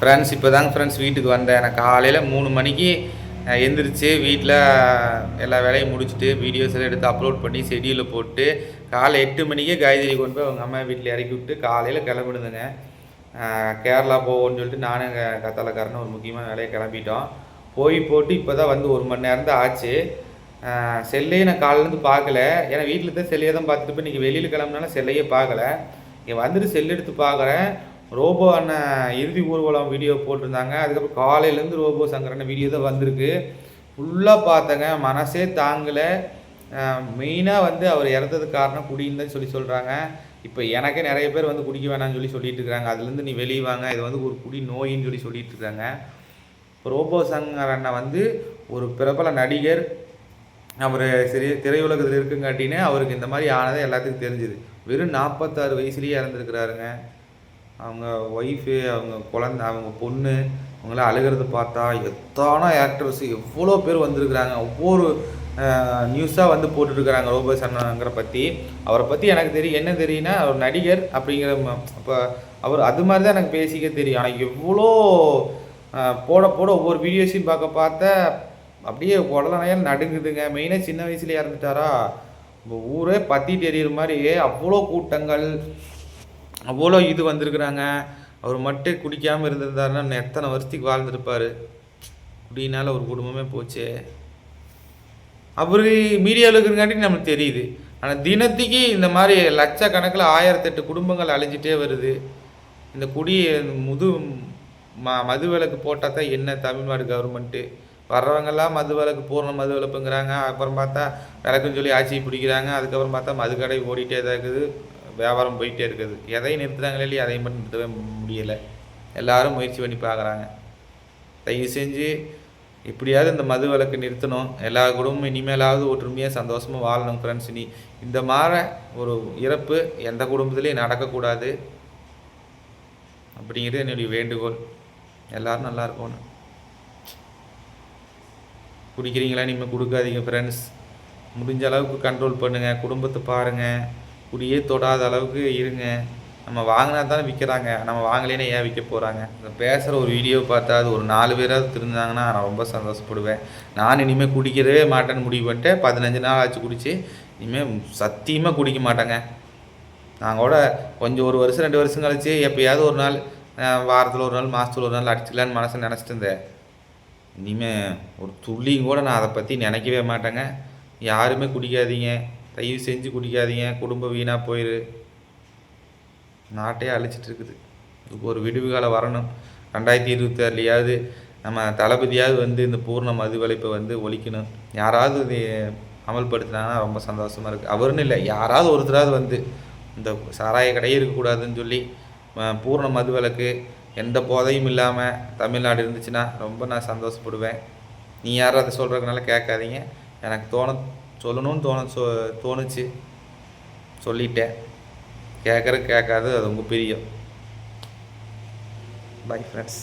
Friends இப்போ தாங்க friends வீட்டுக்கு வந்தேன். நான் காலையில் மூணு மணிக்கு எந்திரிச்சு வீட்டில் எல்லா வேலையும் முடிச்சுட்டு வீடியோஸ் எல்லாம் எடுத்து அப்லோட் பண்ணி ஷெடியூலில் போட்டு காலை எட்டு மணிக்கே காய்கறி கொண்டு போய் அவங்க அம்மா வீட்டில் இறக்கி விட்டு காலையில் கிளம்பிடுதுங்க கேரளா போவோம்னு சொல்லிட்டு நானும் எங்கள் கத்தாலக்காரன்னு ஒரு முக்கியமான வேலையை கிளம்பிட்டோம். போய் போட்டு இப்போ தான் வந்து ஒரு மணி நேரம் தான் ஆச்சு செல்லையே நான் காலையிலேருந்து பார்க்கல. ஏன்னா வீட்டில் தான் செல்லையே தான் பார்த்துட்டு போய் இன்றைக்கி வெளியில் கிளம்புனாலும் செல்லையே பார்க்கல. இங்கே வந்துட்டு செல் எடுத்து பார்க்குறேன். ரோபோ அண்ணன் இறுதி ஊர்வலம் வீடியோ போட்டிருந்தாங்க. அதுக்கப்புறம் காலையிலேருந்து ரோபோ சங்கரன் வீடியோ தான் வந்திருக்கு. ஃபுல்லாக பார்த்தேங்க. மனசே தாங்கலை. மெயினாக வந்து அவர் இறந்ததுக்கு காரணம் குடின்னு சொல்லி சொல்கிறாங்க இப்போ எனக்கே நிறைய பேர் வந்து குடிக்க வேணாம்னு சொல்லி சொல்லிட்டு இருக்காங்க. அதுலேருந்து நீ வெளியே வாங்க. இது வந்து ஒரு குடி நோயின்னு சொல்லி சொல்லிட்டு இருக்காங்க. இப்போ ரோபோ சங்கர் அண்ணன் வந்து ஒரு பிரபல நடிகர். அவர் சரி திரையுலகத்தில் இருக்குங்காட்டினே அவருக்கு இந்த மாதிரி ஆனதே எல்லாத்துக்கும் தெரிஞ்சுது. வெறும் நாற்பத்தாறு வயசுலேயே இறந்துருக்கிறாருங்க. அவங்க ஒய்ஃபு அவங்க குழந்த அவங்க பொண்ணு அவங்களாம் அழுகிறத பார்த்தா எத்தனை ஆக்டர்ஸ் எவ்வளோ பேர் வந்திருக்கிறாங்க. ஒவ்வொரு நியூஸாக வந்து போட்டுட்ருக்கிறாங்க ரோபோ சன்னங்கிற பற்றி அவரை பற்றி எனக்கு தெரியும் என்ன தெரியும்னா அவர் நடிகர் அப்படிங்கிற அப்போ அவர் அது மாதிரி தான் எனக்கு பேசிக்க தெரியும். ஆனால் எவ்வளோ போட போட ஒவ்வொரு வீடியோஸையும் பார்க்க பார்த்தா அப்படியே உடலனையாக நடுங்குதுங்க. மெயினாக சின்ன வயசுல இறந்துட்டாரா? ஊரே பத்திட்டு தெரியுற மாதிரி அவ்வளோ கூட்டங்கள் அவ்வளோ இது வந்திருக்கிறாங்க. அவர் மட்டும் குடிக்காமல் இருந்திருந்தாருன்னா எத்தனை வருஷத்துக்கு வாழ்ந்திருப்பார்? குடினால ஒரு குடும்பமே போச்சே. அவர் மீடியாவில் இருக்கிறங்காட்டி நமக்கு தெரியுது. ஆனால் தினத்துக்கு இந்த மாதிரி லட்சக்கணக்கில் ஆயிரத்தெட்டு குடும்பங்கள் அழிஞ்சிட்டே வருது. இந்த குடி முது ம மது விலக்கு போட்டால் தான் என்ன தமிழ்நாடு கவர்மெண்ட்டு வர்றவங்கெல்லாம் மது விலக்கு பூர்ண மது விலப்புங்கிறாங்க அப்புறம் பார்த்தா விளக்குன்னு சொல்லி ஆட்சி பிடிக்கிறாங்க. அதுக்கப்புறம் பார்த்தா மது கடை ஓடிட்டே தான் இருக்குது. வியாபாரம் போயிட்டே இருக்குது. எதையும் நிறுத்துறாங்களே இல்லையா? அதையும் மட்டும் நிறுத்தவே முடியலை. எல்லாரும் முயற்சி பண்ணி பார்க்குறாங்க. தயவு செஞ்சு எப்படியாவது இந்த மது விலக்கு நிறுத்தணும். எல்லா குடும்பமும் இனிமேலாவது ஒற்றுமையாக சந்தோஷமாக வாழணும் ஃப்ரெண்ட்ஸ் நீ இந்த மாதிரி ஒரு இறப்பு எந்த குடும்பத்துலேயும் நடக்கக்கூடாது. அப்படிங்கிறது என்னுடைய வேண்டுகோள். எல்லோரும் நல்லா இருக்கணும். குடிக்கிறீங்களா? இனிமேல் கொடுக்காதீங்க ஃப்ரெண்ட்ஸ் முடிஞ்ச அளவுக்கு கண்ட்ரோல் பண்ணுங்கள் குடும்பத்தை பாருங்கள் குடியே தொடாத அளவுக்கு இருங்க. நம்ம வாங்கினா தானே விற்கிறாங்க நம்ம வாங்கலைன்னா ஏன் விற்க போகிறாங்க இந்த பேசுகிற ஒரு வீடியோ பார்த்தா அது ஒரு நாலு பேராவது திருந்தாங்கன்னா நான் ரொம்ப சந்தோஷப்படுவேன். நான் இனிமேல் குடிக்கிறவே மாட்டேன்னு முடிவு பண்ணிட்டு பதினஞ்சு நாள் ஆச்சு குடித்து இனிமேல் சத்தியமாக குடிக்க மாட்டேங்க. நான் கூட கொஞ்சம் ஒரு வருஷம் ரெண்டு வருஷம் கழிச்சு எப்பயாவது ஒரு நாள் வாரத்தில் ஒரு நாள் மாதத்தில் ஒரு நாள் அடிச்சுக்கலான்னு மனசை நினச்சிட்டு இருந்தேன். இனிமேல் ஒரு துள்ளியும் கூட நான் அதை பற்றி நினைக்கவே மாட்டேங்க. யாருமே குடிக்காதீங்க. தயவு செஞ்சு குடிக்காதீங்க. குடும்பம் வீணாக போயிரு. நாட்டையே அழிச்சிட்டு இருக்குது இதுக்கு ஒரு விடுவு காலம் வரணும். ரெண்டாயிரத்தி இருபத்தி ஆறுலையாவது நம்ம தளபதியாவது வந்து இந்த பூர்ண மதுவலைப்பை வந்து ஒழிக்கணும். யாராவது இது அமல்படுத்தினாங்கன்னா ரொம்ப சந்தோஷமாக இருக்குது அவருன்னு இல்லை யாராவது ஒருத்தராவது வந்து இந்த சாராய கடையே இருக்கக்கூடாதுன்னு சொல்லி பூர்ண மது விலக்கு எந்த போதையும் இல்லாமல் தமிழ்நாடு இருந்துச்சுன்னா ரொம்ப நான் சந்தோஷப்படுவேன். நீ யாரும் அதை சொல்கிறதுனால கேட்காதீங்க. எனக்கு தோண சொல்லணும்னு தோண சொ தோணுச்சு. சொல்லிட்டேன். கேட்குற கேட்காது அது உங்கள் பிரியம். Bye friends